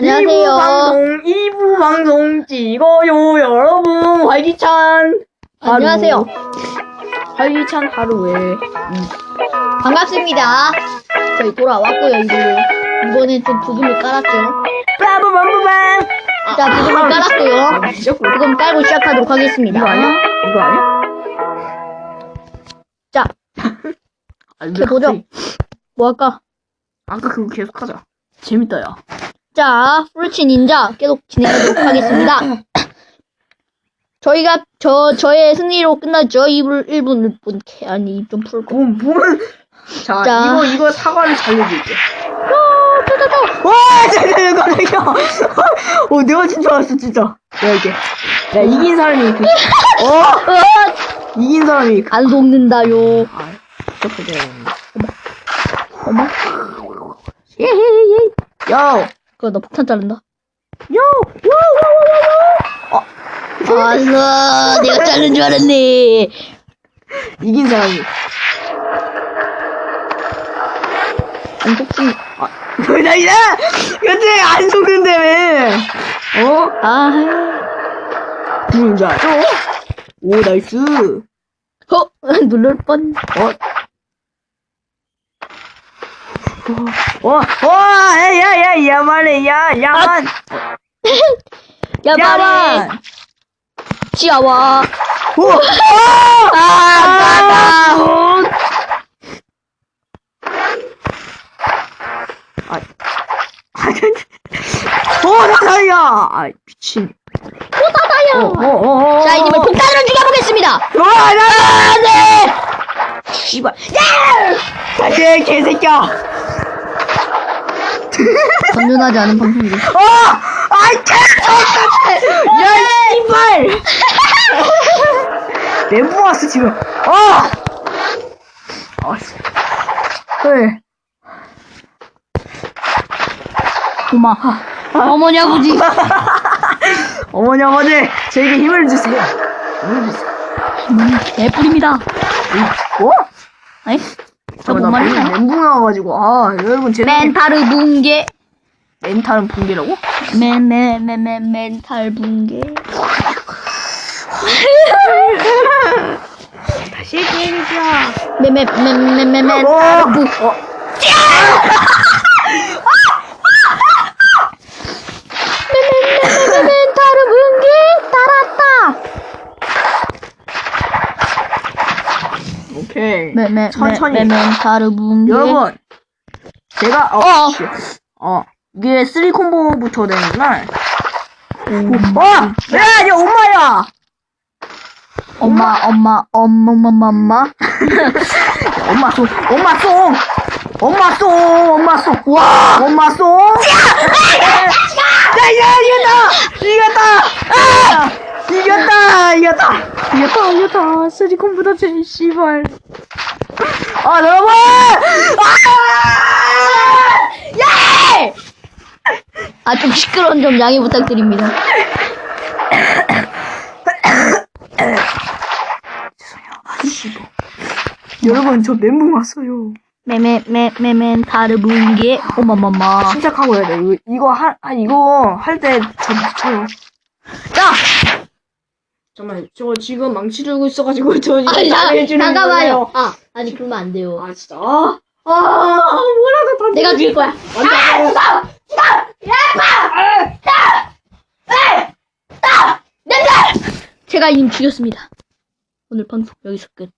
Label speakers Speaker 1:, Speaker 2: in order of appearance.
Speaker 1: 안녕하세요.
Speaker 2: 2부 방송, 2부 방송 찍어요, 여러분. 활기찬. 하루.
Speaker 1: 안녕하세요.
Speaker 2: 활기찬 하루에.
Speaker 1: 반갑습니다. 저희 돌아왔고요, 이제. 이번엔 좀 부금을 깔았죠.
Speaker 2: 빠바밤바밤.
Speaker 1: 자, 부금을 깔았고요.
Speaker 2: 아, 진짜 꿀.
Speaker 1: 부금 깔고 시작하도록 하겠습니다.
Speaker 2: 이거 아니야? 이거 아니야?
Speaker 1: 자, 이렇게 보죠. 뭐 할까?
Speaker 2: 아까 그거 계속 하자. 재밌다, 야.
Speaker 1: 자, 프루치 닌자 계속 진행하도록 하겠습니다. 저희가, 저, 저의 승리로 끝났죠. 1분, 1분, 1분, 아니, 입좀 풀고.
Speaker 2: 뭐, 뭐는. 자,
Speaker 1: 자.
Speaker 2: 이거, 이거 사과를 잘려줄게.
Speaker 1: 어, 저, 저, 저.
Speaker 2: 와, 잠깐만. 어, 내가 진짜 알았어, 진짜. 야, 이게. 야, 이긴 사람이 그, 어?
Speaker 1: 어,
Speaker 2: 이긴 사람이 그,
Speaker 1: 안 속는다요.
Speaker 2: 아, 어떻게 돼야 되는데.
Speaker 1: 어머.
Speaker 2: 예헤헤. 야,
Speaker 1: 그거 너 폭탄 자른다.
Speaker 2: 야, 와, 와, 와, 와, 와. 어,
Speaker 1: 아싸, 내가 자른 줄 알았네.
Speaker 2: 이긴 사람이.
Speaker 1: 안 속지.
Speaker 2: 아, 나 이래! 근데 안 속는데 왜? 어?
Speaker 1: 아,
Speaker 2: 누군지 알죠? 오, 나이스.
Speaker 1: 어, 누를 뻔.
Speaker 2: 어? 어, 어, 야, 야, 야, 야만해, 야, 야만.
Speaker 1: 야, 말해.
Speaker 2: 야만.
Speaker 1: 치아와.
Speaker 2: 오,
Speaker 1: 아,
Speaker 2: 아,
Speaker 1: 나다.
Speaker 2: 어. 아, 아, 어, 나다야. 아, 미친.
Speaker 1: 또
Speaker 2: 어,
Speaker 1: 나다요.
Speaker 2: 어, 어.
Speaker 1: 자, 이님을 폭탄으로 죽여보겠습니다.
Speaker 2: 와, 나, 네. 씨발. 야! 다시 개새끼야.
Speaker 1: 건전하지 않은 방송이죠.
Speaker 2: 어! 아이, 개새끼야! 야, 씨발! 멘붕 왔어, 지금. 어! 아, 씨. 그래.
Speaker 1: 고마. 어머니 아버지.
Speaker 2: 어머니, 아버지, 저에게 힘을 주세요. 힘을 주세요.
Speaker 1: 개뿔입니다.
Speaker 2: 어?
Speaker 1: 아니? 저뭔
Speaker 2: 나
Speaker 1: 말이야?
Speaker 2: 멘붕 나와가지고. 아, 여러분, 제
Speaker 1: 멘탈 붕괴.
Speaker 2: 멘탈은 붕괴라고?
Speaker 1: 맨맨맨맨 멘탈 붕괴.
Speaker 2: 다시 때리자.
Speaker 1: 맨맨맨맨맨 멘탈
Speaker 2: 어,
Speaker 1: 붕.
Speaker 2: 어.
Speaker 1: 맨맨맨맨 멘탈 붕괴. 따랐다.
Speaker 2: 오케이.
Speaker 1: 맨맨
Speaker 2: 천천히.
Speaker 1: 멘탈 붕괴.
Speaker 2: 여러분, 제가, 어,
Speaker 1: 어.
Speaker 2: 씨. 어, 이게 쓰리 콤보부터 되는구나.
Speaker 1: 음.
Speaker 2: 어! 야, 야, 엄마야!
Speaker 1: 엄마 엄마 엄마 엄마 엄마.
Speaker 2: 엄마 쏘, 엄마 쏘! 엄마 쏘! 엄마 쏘! 와! 엄마 쏘! 야, 야, 이겼다! 이겼다! 아! 이겼다! 이겼다! 이겼다! 이겼다! 쓰리 콤보다 제일 씨발. 아, 여러분! 아! 예!
Speaker 1: 아 좀 시끄러운 점 양해 부탁드립니다.
Speaker 2: 여러분, 저 멘붕 왔어요.
Speaker 1: 메메메메 멘탈 붕괴. 어마마마.
Speaker 2: 침착하고 해야 돼. 이거, 이거 할, 아, 이거 할 때저 미쳐요.
Speaker 1: 자.
Speaker 2: 잠깐만, 저 지금 망치 들고 있어가지고 저 지금
Speaker 1: 아니, 자,
Speaker 2: 나를 해주는. 거예요.
Speaker 1: 아, 아니, 그러면 안 돼요.
Speaker 2: 아, 진짜. 아, 아, 뭐라도 던져.
Speaker 1: 내가 죽일 거야.
Speaker 2: 아,
Speaker 1: 제가 이님 죽였습니다. 오늘 방송 여기서 끝.